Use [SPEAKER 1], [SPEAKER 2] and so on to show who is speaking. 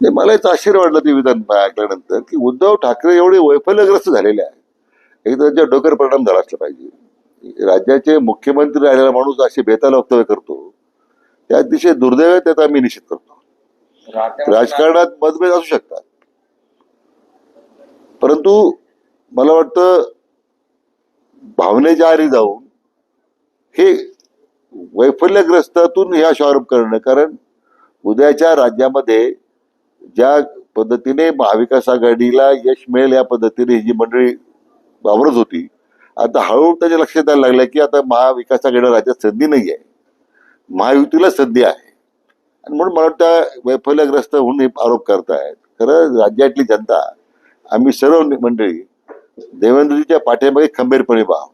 [SPEAKER 1] नाही मला याचा आश्चर्य वाटलं ते विधान ऐकल्यानंतर की उद्धव ठाकरे एवढे वैफल्यग्रस्त झालेले आहे एकदा त्यांच्या डोक्यावर परिणाम झाला असला पाहिजे. राज्याचे मुख्यमंत्री राहिलेला माणूस असे बेताल वक्तव्य करतो. ते अतिशय दुर्दैव त्याचा आम्ही निषेध करतो. राजकारणात मतभेद असू शकतात. परंतु मला वाटतं भावनेच्या आरी जाऊन हे वैफल्यग्रस्तातून हे असे करणं कारण उद्याच्या राज्यामध्ये ज्या पद्धतीने महाविकास आघाडीला यश मिळेल या पद्धतीने ही जी मंडळी वावरत होती आता हळूहळू त्याच्या लक्षात यायला लागलं की आता महाविकास आघाडीला राज्यात संधी नाही आहे. महायुतीला संधी आहे. आणि म्हणून मला वाटतं वैफल्यग्रस्त होऊन हे आरोप करतायत. खरं राज्यातली जनता आम्ही सर्व मंडळी देवेंद्रजीच्या पाठीमागे खंबीरपणे पाहू